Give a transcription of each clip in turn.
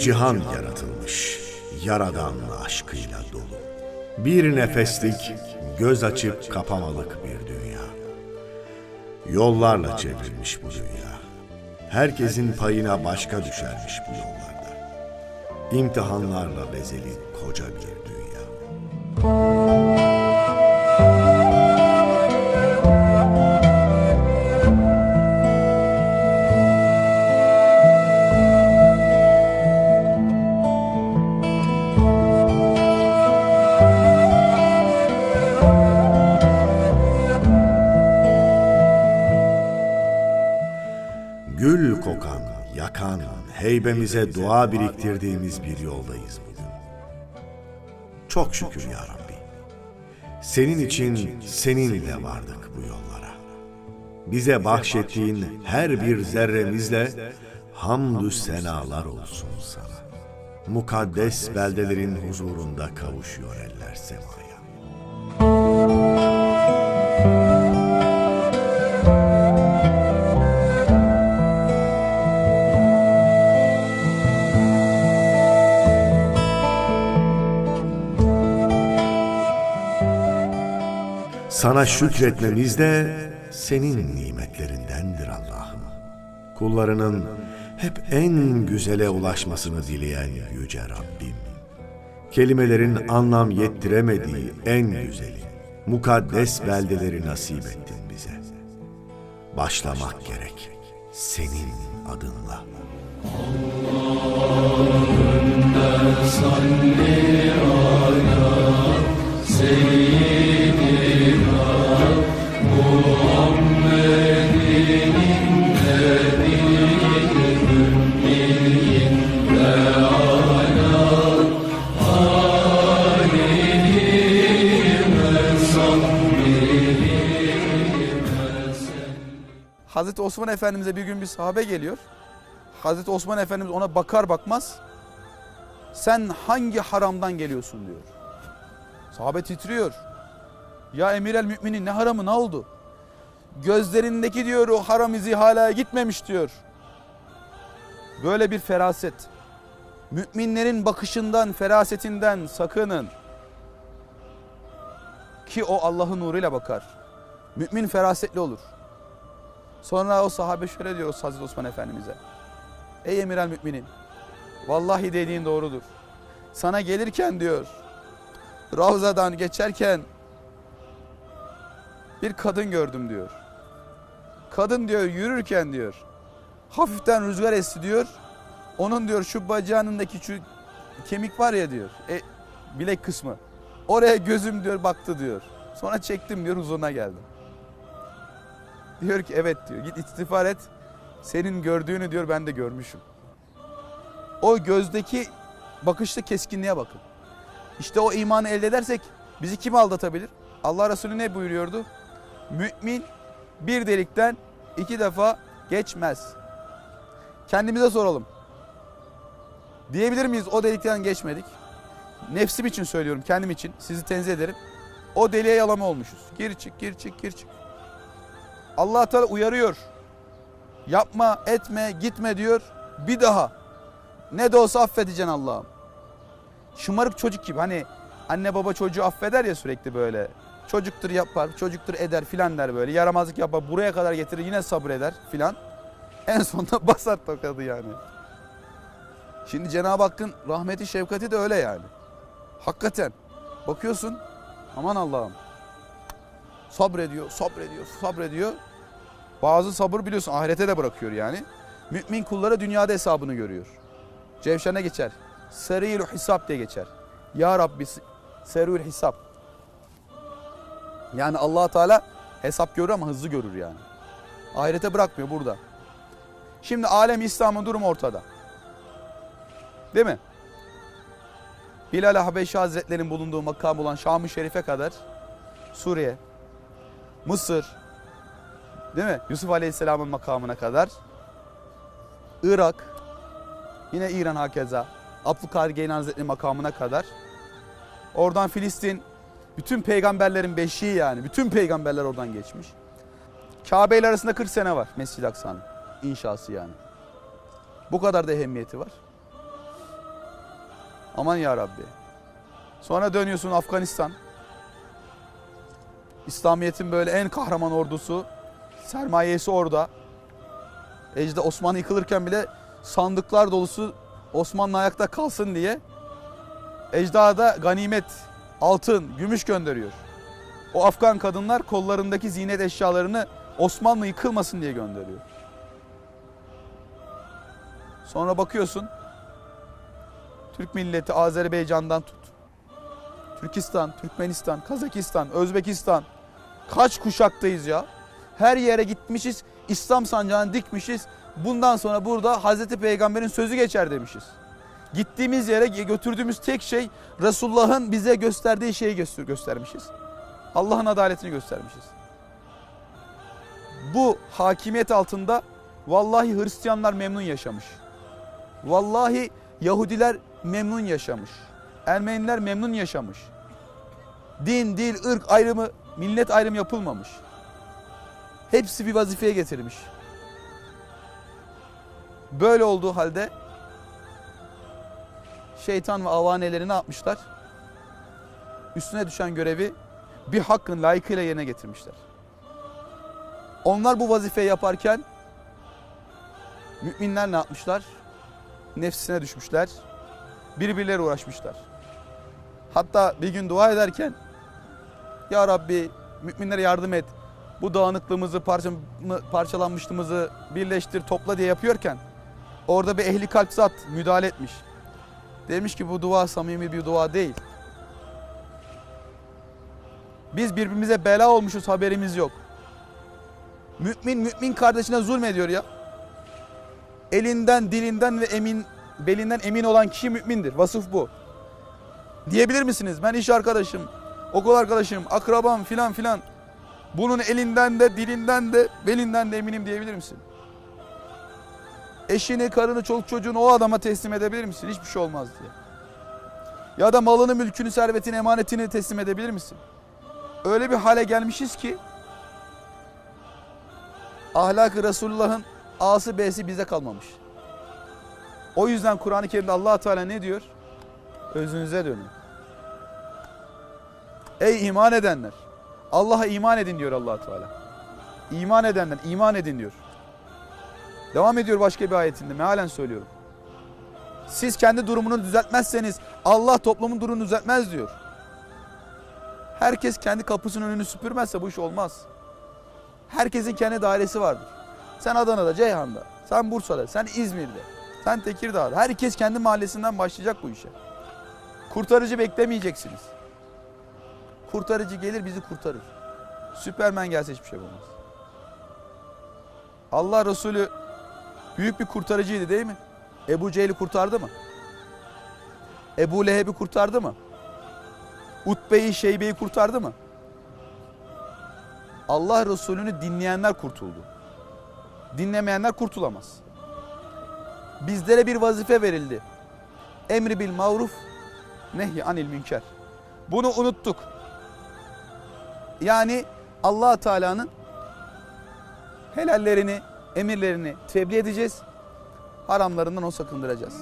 Cihan yaratılmış, yaradan aşkıyla dolu. Bir nefeslik, göz açıp kapamalık bir dünya. Yollarla çevrilmiş bu dünya. Herkesin payına başka düşermiş bu yollarda. İmtihanlarla bezeli koca bir dünya. Heybemize dua biriktirdiğimiz bir yoldayız bugün. Çok şükür ya Rabbi. Senin için seninle vardık bu yollara. Bize bahşettiğin her bir zerremizle hamdü senalar olsun sana. Mukaddes beldelerin huzurunda kavuşuyor eller semaya. Sana şükretmemiz de senin nimetlerindendir Allah'ım. Kullarının hep en güzele ulaşmasını dileyen yüce Rabbim. Kelimelerin anlam yettiremediği en güzeli, mukaddes beldeleri nasip ettin bize. Başlamak gerek senin adınla. Hazreti Osman Efendimiz'e bir gün bir sahabe geliyor. Hazreti Osman Efendimiz ona bakar bakmaz sen hangi haramdan geliyorsun diyor. Sahabe titriyor. Ya emir el müminin ne haramı ne oldu? Gözlerindeki diyor o haram izi hala gitmemiş diyor. Böyle bir feraset. Müminlerin bakışından, ferasetinden sakının. Ki o Allah'ın nuruyla bakar. Mümin ferasetli olur. Sonra o sahabe şöyle diyor Hazreti Osman Efendimiz'e. Ey emir el müminin. Vallahi dediğin doğrudur. Sana gelirken diyor. Ravzadan geçerken bir kadın gördüm diyor. Kadın diyor yürürken diyor. Hafiften rüzgar esti diyor. Onun diyor şu bacağındaki şu kemik var ya diyor. E, bilek kısmı. Oraya gözüm diyor baktı diyor. Sonra çektim diyor huzuruna geldim. Diyor ki evet diyor git istiğfar et. Senin gördüğünü diyor ben de görmüşüm. O gözdeki bakışta keskinliğe bakın. İşte o imanı elde edersek bizi kim aldatabilir? Allah Resulü ne buyuruyordu? Mümin bir delikten iki defa geçmez. Kendimize soralım. Diyebilir miyiz o delikten geçmedik? Nefsim için söylüyorum kendim için sizi tenzih ederim. O deliğe yalama olmuşuz. Gir çık gir çık gir çık. Allah Teala uyarıyor. Yapma, etme, gitme diyor. Bir daha. Ne de olsa affedeceksin Allah'ım. Şımarık çocuk gibi hani anne baba çocuğu affeder ya sürekli böyle. Çocuktur yapar, çocuktur eder filan der böyle. Yaramazlık yapar, buraya kadar getirir yine sabreder filan. En sonunda basar tokadı yani. Şimdi Cenab-ı Hakk'ın rahmeti, şefkati de öyle yani. Hakikaten. Bakıyorsun aman Allah'ım. Sabrediyor, sabrediyor, sabrediyor. Bazı sabır biliyorsun ahirete de bırakıyor yani. Mümin kullara dünyada hesabını görüyor. Cevşen'e geçer. Seriyül hisap diye geçer. Ya Rabbi seriyül hisap. Yani allah Teala hesap görür ama hızlı görür yani. Ahirete bırakmıyor burada. Şimdi alem İslam'ın durumu ortada. Değil mi? Bilal Habeşi Hazretleri'nin bulunduğu makam olan Şam-ı Şerif'e kadar Suriye, Mısır, değil mi? Yusuf Aleyhisselam'ın makamına kadar Irak, yine İran hakeza, Abdülkadir Geylan Hazretleri makamına kadar oradan Filistin, bütün peygamberlerin beşiği yani, bütün peygamberler oradan geçmiş. Kabe ile arasında 40 sene var Mescid-i Aksa'nın inşası yani. Bu kadar da ehemmiyeti var. Aman ya Rabbi. Sonra dönüyorsun Afganistan. İslamiyet'in böyle en kahraman ordusu. Sermayesi orada. Ecde Osmanlı yıkılırken bile sandıklar dolusu Osmanlı ayakta kalsın diye ecdada ganimet, altın, gümüş gönderiyor. O Afgan kadınlar kollarındaki ziynet eşyalarını Osmanlı yıkılmasın diye gönderiyor. Sonra bakıyorsun Türk milleti Azerbaycan'dan tut. Türkistan, Türkmenistan, Kazakistan, Özbekistan. Kaç kuşaktayız ya? Her yere gitmişiz, İslam sancağını dikmişiz. Bundan sonra burada Hazreti Peygamber'in sözü geçer demişiz. Gittiğimiz yere götürdüğümüz tek şey Resulullah'ın bize gösterdiği şeyi göster göstermişiz. Allah'ın adaletini göstermişiz. Bu hakimiyet altında vallahi Hristiyanlar memnun yaşamış. Vallahi Yahudiler memnun yaşamış. Ermeniler memnun yaşamış. Din, dil, ırk ayrımı, millet ayrımı yapılmamış. Hepsi bir vazifeye getirmiş. Böyle olduğu halde şeytan ve avaneleri ne yapmışlar? Üstüne düşen görevi bir hakkın layıkıyla yerine getirmişler. Onlar bu vazifeyi yaparken müminler ne yapmışlar? Nefsine düşmüşler. Birbirleri uğraşmışlar. Hatta bir gün dua ederken Ya Rabbi müminlere yardım et. Bu dağınıklığımızı, parça, parçalanmışlığımızı birleştir, topla diye yapıyorken orada bir ehli kalp zat müdahale etmiş. Demiş ki bu dua samimi bir dua değil. Biz birbirimize bela olmuşuz haberimiz yok. Mümin mümin kardeşine zulmediyor ya. Elinden, dilinden ve emin belinden emin olan kişi mümindir. Vasıf bu. Diyebilir misiniz? Ben iş arkadaşım, okul arkadaşım, akrabam filan filan. Bunun elinden de, dilinden de, belinden de eminim diyebilir misin? Eşini, karını, çoluk çocuğunu o adama teslim edebilir misin? Hiçbir şey olmaz diye. Ya da malını, mülkünü, servetini, emanetini teslim edebilir misin? Öyle bir hale gelmişiz ki ahlak-ı Resulullah'ın A'sı B'si bize kalmamış. O yüzden Kur'an-ı Kerim'de allah Teala ne diyor? Özünüze dönün. Ey iman edenler! Allah'a iman edin diyor allah Teala. İman edenler iman edin diyor. Devam ediyor başka bir ayetinde mealen söylüyorum. Siz kendi durumunu düzeltmezseniz Allah toplumun durumunu düzeltmez diyor. Herkes kendi kapısının önünü süpürmezse bu iş olmaz. Herkesin kendi dairesi vardır. Sen Adana'da, Ceyhan'da, sen Bursa'da, sen İzmir'de, sen Tekirdağ'da. Herkes kendi mahallesinden başlayacak bu işe. Kurtarıcı beklemeyeceksiniz. Kurtarıcı gelir bizi kurtarır. Süpermen gelse hiçbir şey olmaz. Allah Resulü büyük bir kurtarıcıydı değil mi? Ebu Cehil'i kurtardı mı? Ebu Leheb'i kurtardı mı? Utbe'yi, Şeybe'yi kurtardı mı? Allah Resulü'nü dinleyenler kurtuldu. Dinlemeyenler kurtulamaz. Bizlere bir vazife verildi. Emri bil maruf, nehy anil münker. Bunu unuttuk. Yani allah Teala'nın helallerini, emirlerini tebliğ edeceğiz. Haramlarından o sakındıracağız.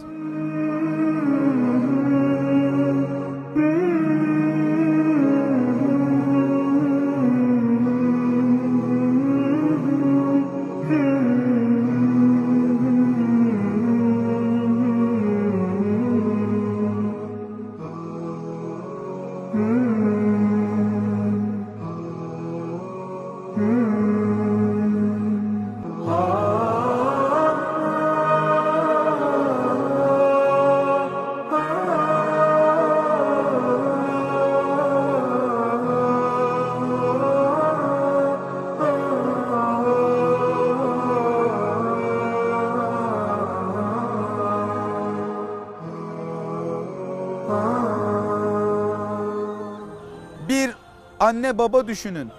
Anne baba düşünün.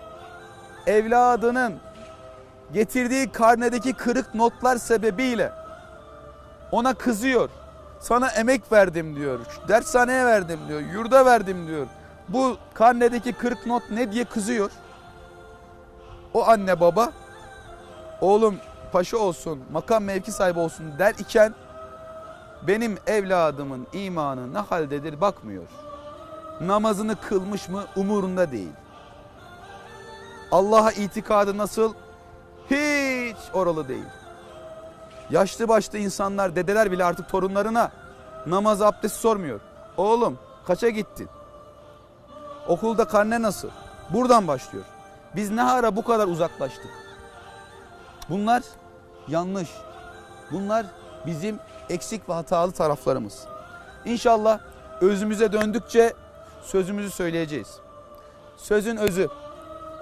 Evladının getirdiği karnedeki kırık notlar sebebiyle ona kızıyor. Sana emek verdim diyor. Dershaneye verdim diyor. Yurda verdim diyor. Bu karnedeki kırık not ne diye kızıyor. O anne baba oğlum paşa olsun, makam mevki sahibi olsun der iken benim evladımın imanı ne haldedir bakmıyor. Namazını kılmış mı umurunda değil. Allah'a itikadı nasıl? Hiç oralı değil. Yaşlı başlı insanlar, dedeler bile artık torunlarına namaz abdest sormuyor. Oğlum kaça gittin? Okulda karne nasıl? Buradan başlıyor. Biz ne ara bu kadar uzaklaştık? Bunlar yanlış. Bunlar bizim eksik ve hatalı taraflarımız. İnşallah özümüze döndükçe sözümüzü söyleyeceğiz. Sözün özü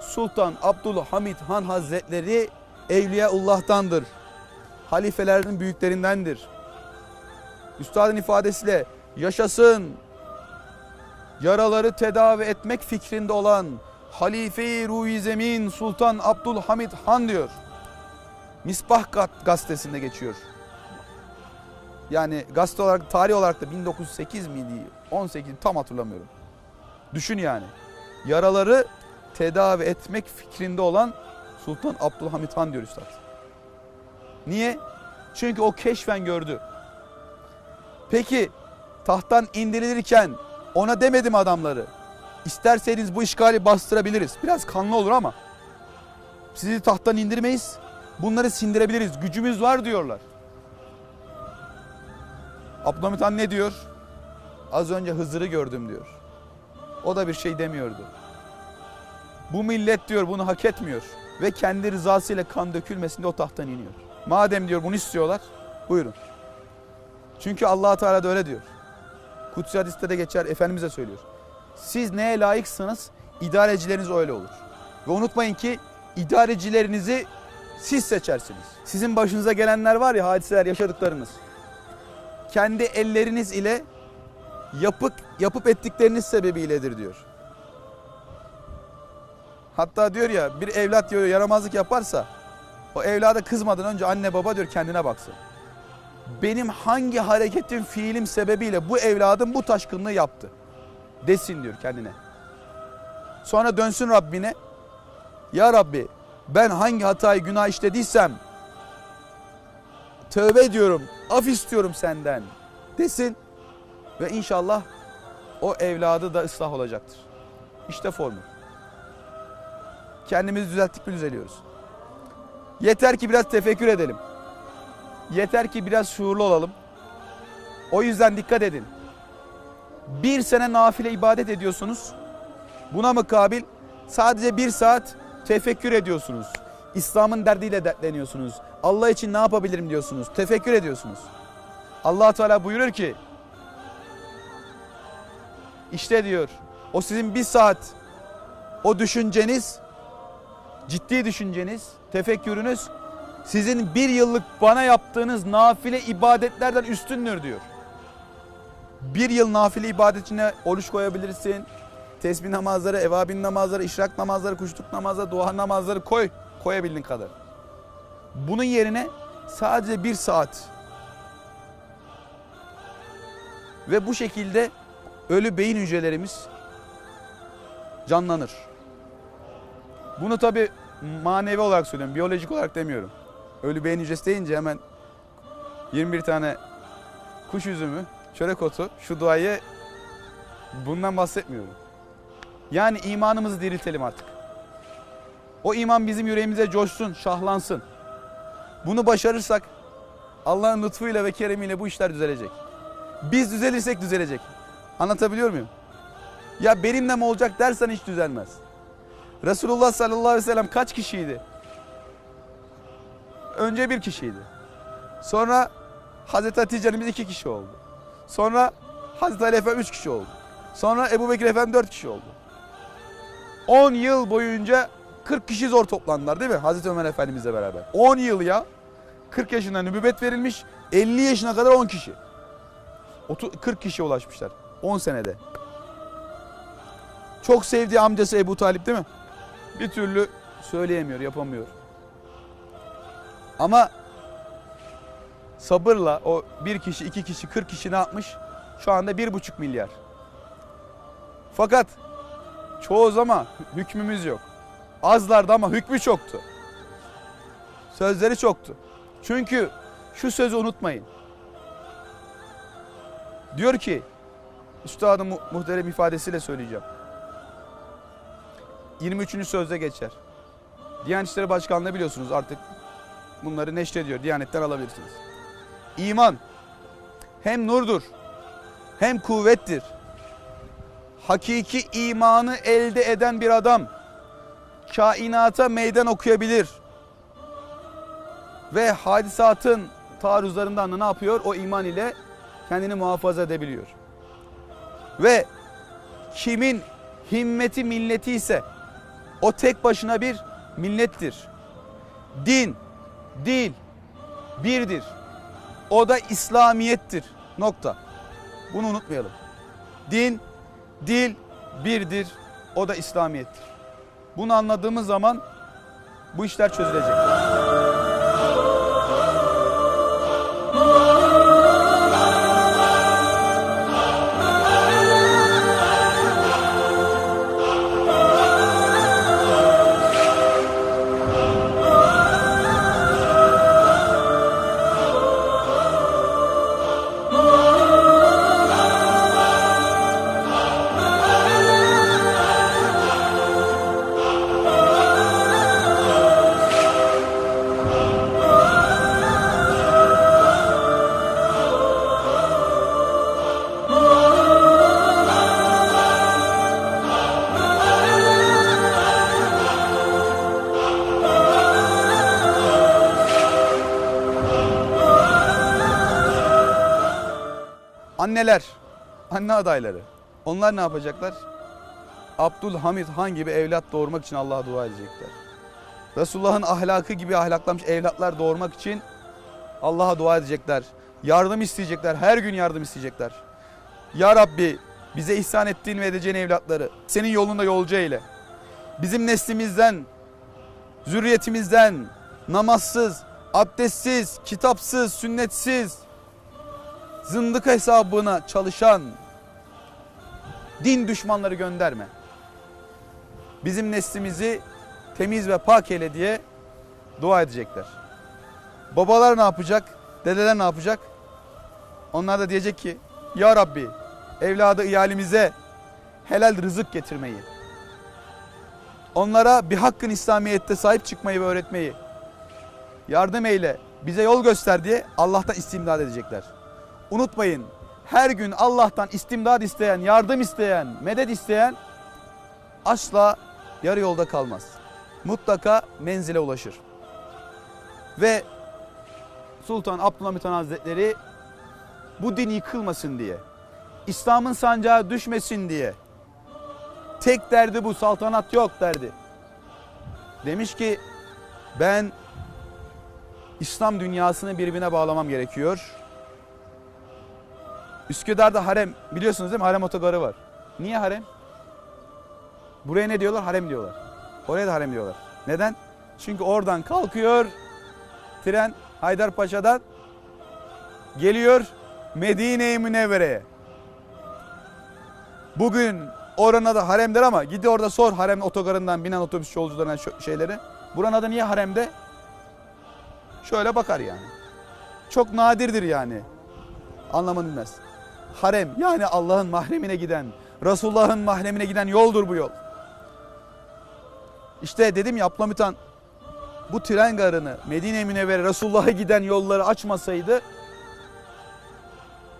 Sultan Abdülhamid Han Hazretleri Evliyaullah'tandır. Halifelerinin büyüklerindendir. Üstadın ifadesiyle yaşasın yaraları tedavi etmek fikrinde olan Halife-i Ruhi Zemin Sultan Abdülhamid Han diyor. Misbah gazetesinde geçiyor. Yani gazete olarak tarih olarak da 1908 miydi 18 tam hatırlamıyorum. Düşün yani. Yaraları tedavi etmek fikrinde olan Sultan Abdülhamit Han diyor üstad. Niye? Çünkü o keşfen gördü. Peki tahttan indirilirken ona demedim adamları. İsterseniz bu işgali bastırabiliriz. Biraz kanlı olur ama. Sizi tahttan indirmeyiz. Bunları sindirebiliriz. Gücümüz var diyorlar. Abdülhamit Han ne diyor? Az önce Hızır'ı gördüm diyor. O da bir şey demiyordu. Bu millet diyor bunu hak etmiyor. Ve kendi rızasıyla kan dökülmesinde o tahttan iniyor. Madem diyor bunu istiyorlar buyurun. Çünkü allah Teala da öyle diyor. Kutsi hadiste de geçer Efendimiz de söylüyor. Siz neye layıksınız idarecileriniz öyle olur. Ve unutmayın ki idarecilerinizi siz seçersiniz. Sizin başınıza gelenler var ya hadiseler yaşadıklarınız. Kendi elleriniz ile yapıp yapıp ettikleriniz sebebiyledir diyor. Hatta diyor ya bir evlat diyor yaramazlık yaparsa o evlada kızmadan önce anne baba diyor kendine baksın. Benim hangi hareketim fiilim sebebiyle bu evladım bu taşkınlığı yaptı desin diyor kendine. Sonra dönsün Rabbine. Ya Rabbi ben hangi hatayı günah işlediysem tövbe ediyorum, af istiyorum senden desin ve inşallah o evladı da ıslah olacaktır. İşte formül. Kendimizi düzelttik mi düzeliyoruz. Yeter ki biraz tefekkür edelim. Yeter ki biraz şuurlu olalım. O yüzden dikkat edin. Bir sene nafile ibadet ediyorsunuz. Buna mukabil sadece bir saat tefekkür ediyorsunuz. İslam'ın derdiyle dertleniyorsunuz. Allah için ne yapabilirim diyorsunuz. Tefekkür ediyorsunuz. allah Teala buyurur ki işte diyor o sizin bir saat o düşünceniz ciddi düşünceniz, tefekkürünüz sizin bir yıllık bana yaptığınız nafile ibadetlerden üstündür diyor. Bir yıl nafile ibadetine oruç koyabilirsin. Tesbih namazları, evabin namazları, işrak namazları, kuşluk namazları, duha namazları koy. Koyabildiğin kadar. Bunun yerine sadece bir saat. Ve bu şekilde ölü beyin hücrelerimiz canlanır. Bunu tabi manevi olarak söylüyorum, biyolojik olarak demiyorum. Ölü beyin hücresi deyince hemen 21 tane kuş üzümü, çörek otu, şu duayı bundan bahsetmiyorum. Yani imanımızı diriltelim artık. O iman bizim yüreğimize coşsun, şahlansın. Bunu başarırsak Allah'ın lütfuyla ve keremiyle bu işler düzelecek. Biz düzelirsek düzelecek. Anlatabiliyor muyum? Ya benimle mi olacak dersen hiç düzelmez. Resulullah sallallahu aleyhi ve sellem kaç kişiydi? Önce bir kişiydi. Sonra Hazreti Hatice annemiz iki kişi oldu. Sonra Hazreti Ali Efendi üç kişi oldu. Sonra Ebu Bekir Efendi dört kişi oldu. 10 yıl boyunca 40 kişi zor toplandılar değil mi? Hazreti Ömer Efendimizle beraber. 10 yıl ya. 40 yaşında nübüvvet verilmiş. 50 yaşına kadar 10 kişi. 30, 40 kişiye ulaşmışlar. 10 senede. Çok sevdiği amcası Ebu Talip değil mi? Bir türlü söyleyemiyor, yapamıyor. Ama sabırla o bir kişi, iki kişi, 40 kişi ne yapmış? Şu anda bir buçuk milyar. Fakat çoğu zaman hükmümüz yok. Azlardı ama hükmü çoktu. Sözleri çoktu. Çünkü şu sözü unutmayın. Diyor ki, Üstadın mu- muhterem ifadesiyle söyleyeceğim. 23. sözde geçer. Diyanet İşleri Başkanlığı biliyorsunuz artık bunları neşrediyor. Diyanetten alabilirsiniz. İman hem nurdur hem kuvvettir. Hakiki imanı elde eden bir adam kainata meydan okuyabilir. Ve hadisatın taarruzlarından da ne yapıyor? O iman ile kendini muhafaza edebiliyor. Ve kimin himmeti milleti ise o tek başına bir millettir. Din, dil birdir. O da İslamiyettir. Nokta. Bunu unutmayalım. Din, dil birdir. O da İslamiyettir. Bunu anladığımız zaman bu işler çözülecek. Anneler, anne adayları. Onlar ne yapacaklar? Abdülhamid Han gibi evlat doğurmak için Allah'a dua edecekler. Resulullah'ın ahlakı gibi ahlaklanmış evlatlar doğurmak için Allah'a dua edecekler. Yardım isteyecekler. Her gün yardım isteyecekler. Ya Rabbi bize ihsan ettiğin ve edeceğin evlatları senin yolunda yolcu eyle. Bizim neslimizden, zürriyetimizden namazsız, abdestsiz, kitapsız, sünnetsiz, zındık hesabına çalışan din düşmanları gönderme. Bizim neslimizi temiz ve pak eyle diye dua edecekler. Babalar ne yapacak? Dedeler ne yapacak? Onlar da diyecek ki Ya Rabbi evladı iyalimize helal rızık getirmeyi, onlara bir hakkın İslamiyet'te sahip çıkmayı ve öğretmeyi, yardım eyle, bize yol göster diye Allah'tan istimdad edecekler. Unutmayın her gün Allah'tan istimdad isteyen, yardım isteyen, medet isteyen asla yarı yolda kalmaz. Mutlaka menzile ulaşır. Ve Sultan Abdülhamit Han Hazretleri bu din yıkılmasın diye, İslam'ın sancağı düşmesin diye tek derdi bu saltanat yok derdi. Demiş ki ben İslam dünyasını birbirine bağlamam gerekiyor. Üsküdar'da harem biliyorsunuz değil mi? Harem otogarı var. Niye harem? Buraya ne diyorlar? Harem diyorlar. Oraya da harem diyorlar. Neden? Çünkü oradan kalkıyor tren Haydarpaşa'dan geliyor Medine-i Münevvere'ye. Bugün orana da haremdir ama gidi orada sor harem otogarından binen otobüs yolcularına şeyleri. Buranın adı niye haremde? Şöyle bakar yani. Çok nadirdir yani. Anlamını bilmez. Harem yani Allah'ın mahremine giden, Resulullah'ın mahremine giden yoldur bu yol. İşte dedim ya Abdülhamit Han bu tren garını Medine-i Münevvere Resulullah'a giden yolları açmasaydı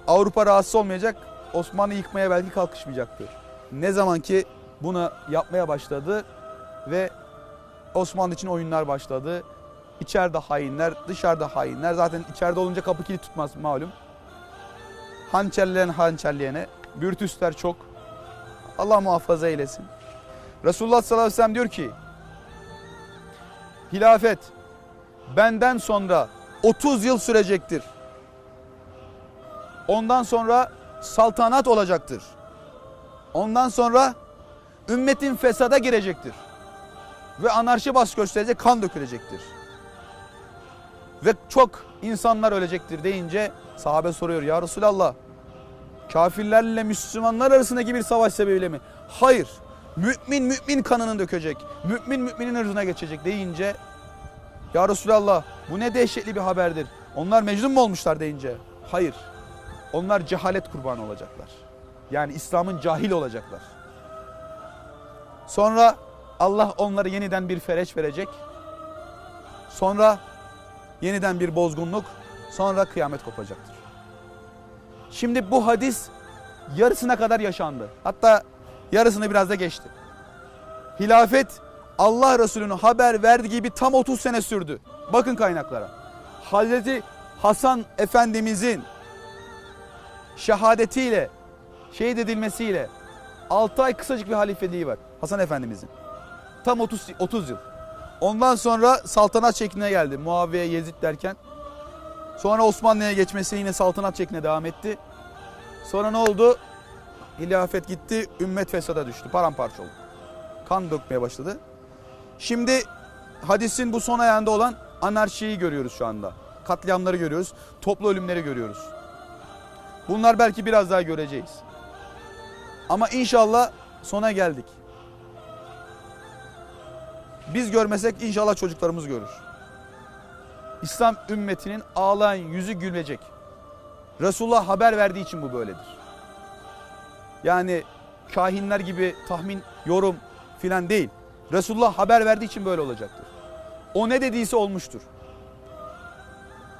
Avrupa rahatsız olmayacak, Osmanlı yıkmaya belki kalkışmayacaktı. Ne zaman ki bunu yapmaya başladı ve Osmanlı için oyunlar başladı. İçeride hainler, dışarıda hainler. Zaten içeride olunca kapı kilit tutmaz malum. Hançerleyen hançerleyene. Bürtüsler çok. Allah muhafaza eylesin. Resulullah sallallahu aleyhi ve sellem diyor ki hilafet benden sonra 30 yıl sürecektir. Ondan sonra saltanat olacaktır. Ondan sonra ümmetin fesada girecektir. Ve anarşi bas gösterecek, kan dökülecektir. Ve çok insanlar ölecektir deyince sahabe soruyor ya Resulallah kafirlerle Müslümanlar arasındaki bir savaş sebebiyle mi? Hayır. Mümin mümin kanını dökecek. Mümin müminin ırzına geçecek deyince ya Resulallah bu ne dehşetli bir haberdir. Onlar mecnun mu olmuşlar deyince hayır. Onlar cehalet kurbanı olacaklar. Yani İslam'ın cahil olacaklar. Sonra Allah onlara yeniden bir fereç verecek. Sonra yeniden bir bozgunluk. Sonra kıyamet kopacaktır. Şimdi bu hadis yarısına kadar yaşandı. Hatta yarısını biraz da geçti. Hilafet Allah Resulü'nün haber verdiği gibi tam 30 sene sürdü. Bakın kaynaklara. Hazreti Hasan Efendimizin şehadetiyle, şehit edilmesiyle 6 ay kısacık bir halifeliği var Hasan Efendimizin. Tam 30, 30 yıl. Ondan sonra saltanat şekline geldi. Muaviye, Yezid derken. Sonra Osmanlı'ya geçmesi yine saltanat şekline devam etti. Sonra ne oldu? Hilafet gitti, ümmet fesada düştü, paramparça oldu. Kan dökmeye başladı. Şimdi hadisin bu son ayağında olan anarşiyi görüyoruz şu anda. Katliamları görüyoruz, toplu ölümleri görüyoruz. Bunlar belki biraz daha göreceğiz. Ama inşallah sona geldik. Biz görmesek inşallah çocuklarımız görür. İslam ümmetinin ağlayan yüzü gülecek. Resulullah haber verdiği için bu böyledir. Yani kahinler gibi tahmin, yorum filan değil. Resulullah haber verdiği için böyle olacaktır. O ne dediyse olmuştur.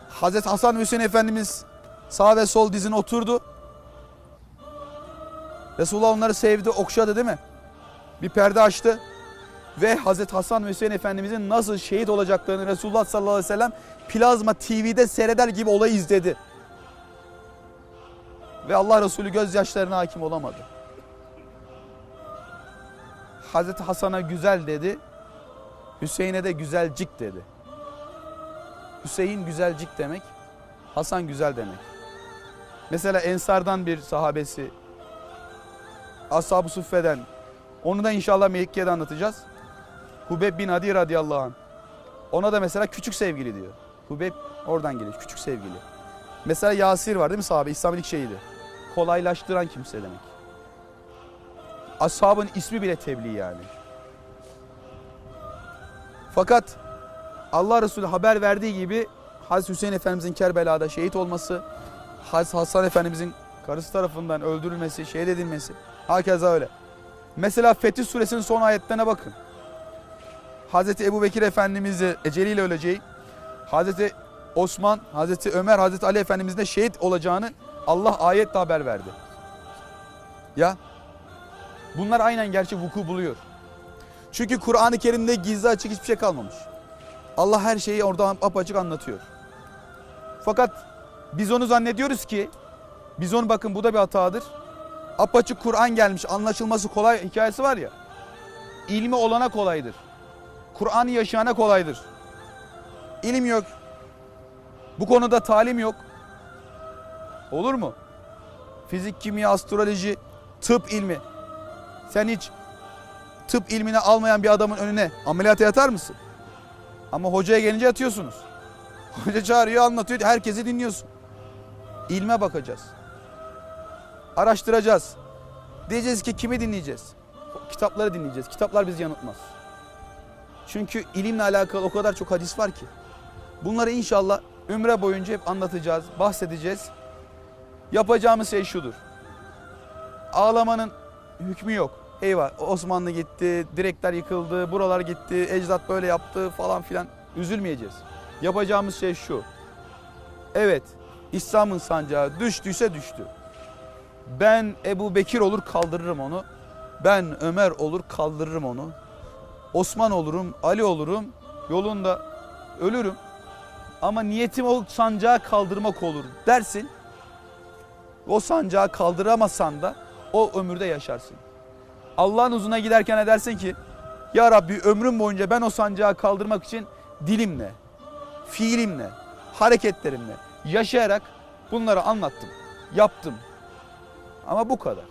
Hazreti Hasan Hüseyin Efendimiz sağ ve sol dizine oturdu. Resulullah onları sevdi, okşadı değil mi? Bir perde açtı. Ve Hazreti Hasan ve Hüseyin Efendimizin nasıl şehit olacaklarını Resulullah sallallahu aleyhi ve sellem plazma TV'de seyreder gibi olayı izledi. Ve Allah Resulü gözyaşlarına hakim olamadı. Hazreti Hasan'a güzel dedi. Hüseyin'e de güzelcik dedi. Hüseyin güzelcik demek. Hasan güzel demek. Mesela Ensar'dan bir sahabesi Ashab-ı Suffe'den onu da inşallah Mekke'de anlatacağız. Hubeb bin Adi radıyallahu anh. Ona da mesela küçük sevgili diyor. Hubeb oradan geliyor küçük sevgili. Mesela Yasir var değil mi sahabe İslam'ın ilk şeyiydi. Kolaylaştıran kimse demek. Ashabın ismi bile tebliğ yani. Fakat Allah Resulü haber verdiği gibi Hazreti Hüseyin Efendimizin Kerbela'da şehit olması, Hazreti Hasan Efendimizin karısı tarafından öldürülmesi, şehit edilmesi. Hakeza öyle. Mesela Fetih Suresinin son ayetlerine bakın. Hazreti Ebu Bekir Efendimiz'i eceliyle öleceği, Hazreti Osman, Hazreti Ömer, Hazreti Ali Efendimiz'in de şehit olacağını Allah ayetle haber verdi. Ya bunlar aynen gerçek vuku buluyor. Çünkü Kur'an-ı Kerim'de gizli açık hiçbir şey kalmamış. Allah her şeyi orada apaçık anlatıyor. Fakat biz onu zannediyoruz ki, biz onu bakın bu da bir hatadır. Apaçık Kur'an gelmiş, anlaşılması kolay hikayesi var ya. İlmi olana kolaydır. Kur'an'ı yaşayana kolaydır. İlim yok. Bu konuda talim yok. Olur mu? Fizik, kimya, astroloji, tıp ilmi. Sen hiç tıp ilmini almayan bir adamın önüne ameliyata yatar mısın? Ama hocaya gelince yatıyorsunuz. Hoca çağırıyor, anlatıyor, herkesi dinliyorsun. İlme bakacağız. Araştıracağız. Diyeceğiz ki kimi dinleyeceğiz? Kitapları dinleyeceğiz. Kitaplar bizi yanıltmaz. Çünkü ilimle alakalı o kadar çok hadis var ki. Bunları inşallah ümre boyunca hep anlatacağız, bahsedeceğiz. Yapacağımız şey şudur. Ağlamanın hükmü yok. Eyvah Osmanlı gitti, direkler yıkıldı, buralar gitti, ecdat böyle yaptı falan filan. Üzülmeyeceğiz. Yapacağımız şey şu. Evet, İslam'ın sancağı düştüyse düştü. Ben Ebu Bekir olur kaldırırım onu. Ben Ömer olur kaldırırım onu. Osman olurum, Ali olurum. Yolunda ölürüm. Ama niyetim o sancağı kaldırmak olur dersin. O sancağı kaldıramazsan da o ömürde yaşarsın. Allah'ın huzuruna giderken edersin ki Ya Rabbi ömrüm boyunca ben o sancağı kaldırmak için dilimle, fiilimle, hareketlerimle yaşayarak bunları anlattım, yaptım. Ama bu kadar.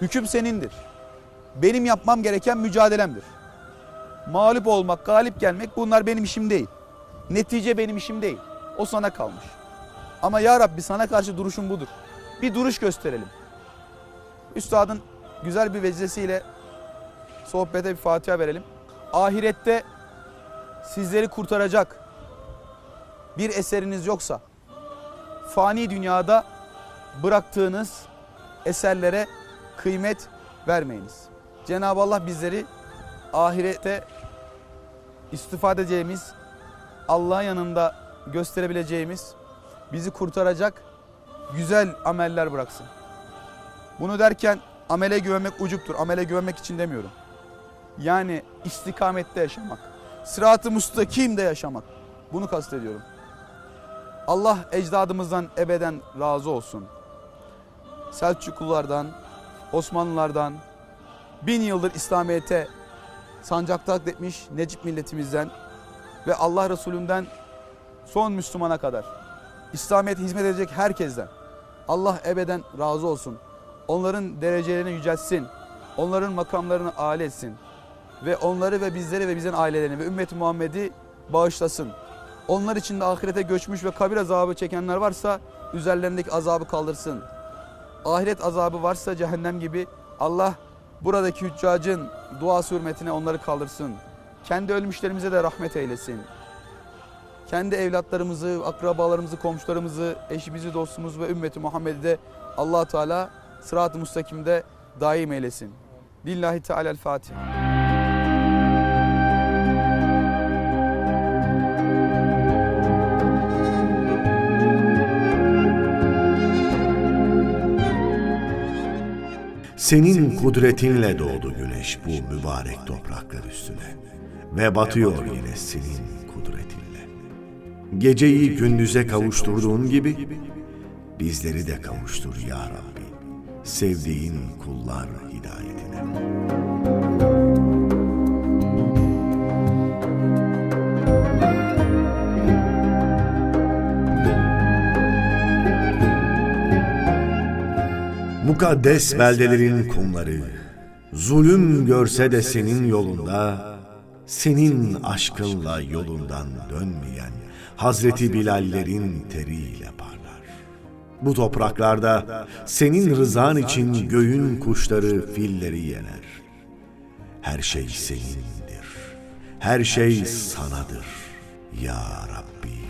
Hüküm senindir. Benim yapmam gereken mücadelemdir. Mağlup olmak, galip gelmek bunlar benim işim değil. Netice benim işim değil. O sana kalmış. Ama ya Rabbi sana karşı duruşum budur. Bir duruş gösterelim. Üstadın güzel bir vecdesiyle sohbete bir Fatiha verelim. Ahirette sizleri kurtaracak bir eseriniz yoksa, fani dünyada bıraktığınız eserlere kıymet vermeyiniz. Cenab-ı Allah bizleri ahirete istifade edeceğimiz, Allah'ın yanında gösterebileceğimiz, bizi kurtaracak güzel ameller bıraksın. Bunu derken amele güvenmek ucuptur. Amele güvenmek için demiyorum. Yani istikamette yaşamak. Sırat-ı müstakimde yaşamak. Bunu kastediyorum. Allah ecdadımızdan ebeden razı olsun. Selçuklulardan, Osmanlılardan, bin yıldır İslamiyet'e sancakta etmiş Necip milletimizden ve Allah Resulünden son Müslümana kadar İslamiyet'e hizmet edecek herkesten Allah ebeden razı olsun. Onların derecelerini yüceltsin. Onların makamlarını âli etsin. Ve onları ve bizleri ve bizlerin ailelerini ve ümmeti Muhammed'i bağışlasın. Onlar için de ahirete göçmüş ve kabir azabı çekenler varsa üzerlerindeki azabı kaldırsın. Ahiret azabı varsa cehennem gibi Allah buradaki hüccacın duası hürmetine onları kaldırsın. Kendi ölmüşlerimize de rahmet eylesin. Kendi evlatlarımızı, akrabalarımızı, komşularımızı, eşimizi, dostumuzu ve ümmeti Muhammed'i de allah Teala sırat-ı müstakimde daim eylesin. Lillahi Teala'l-Fatiha. Senin kudretinle doğdu güneş bu mübarek topraklar üstüne. Ve batıyor yine senin kudretinle. Geceyi gündüze kavuşturduğun gibi bizleri de kavuştur ya Rabbi. Sevdiğin kullar hidayetine. Mukaddes beldelerin kumları, zulüm görse de senin yolunda, senin aşkınla yolundan dönmeyen Hazreti Bilallerin teriyle parlar. Bu topraklarda senin rızan için göğün kuşları filleri yener. Her şey senindir, her şey sanadır ya Rabbi.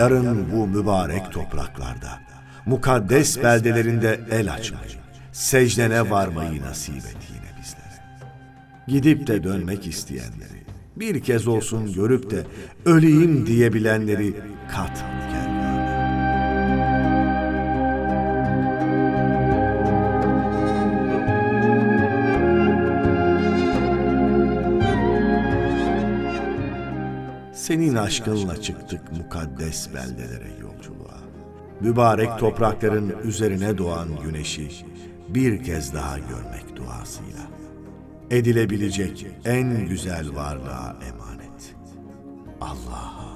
Yarın bu mübarek topraklarda, mukaddes beldelerinde el açmayı, secdene varmayı nasip et yine bizlere. Gidip de dönmek isteyenleri, bir kez olsun görüp de öleyim diyebilenleri kat Senin aşkınla çıktık mukaddes beldelere yolculuğa. Mübarek toprakların üzerine doğan güneşi bir kez daha görmek duasıyla. Edilebilecek en güzel varlığa emanet. Allah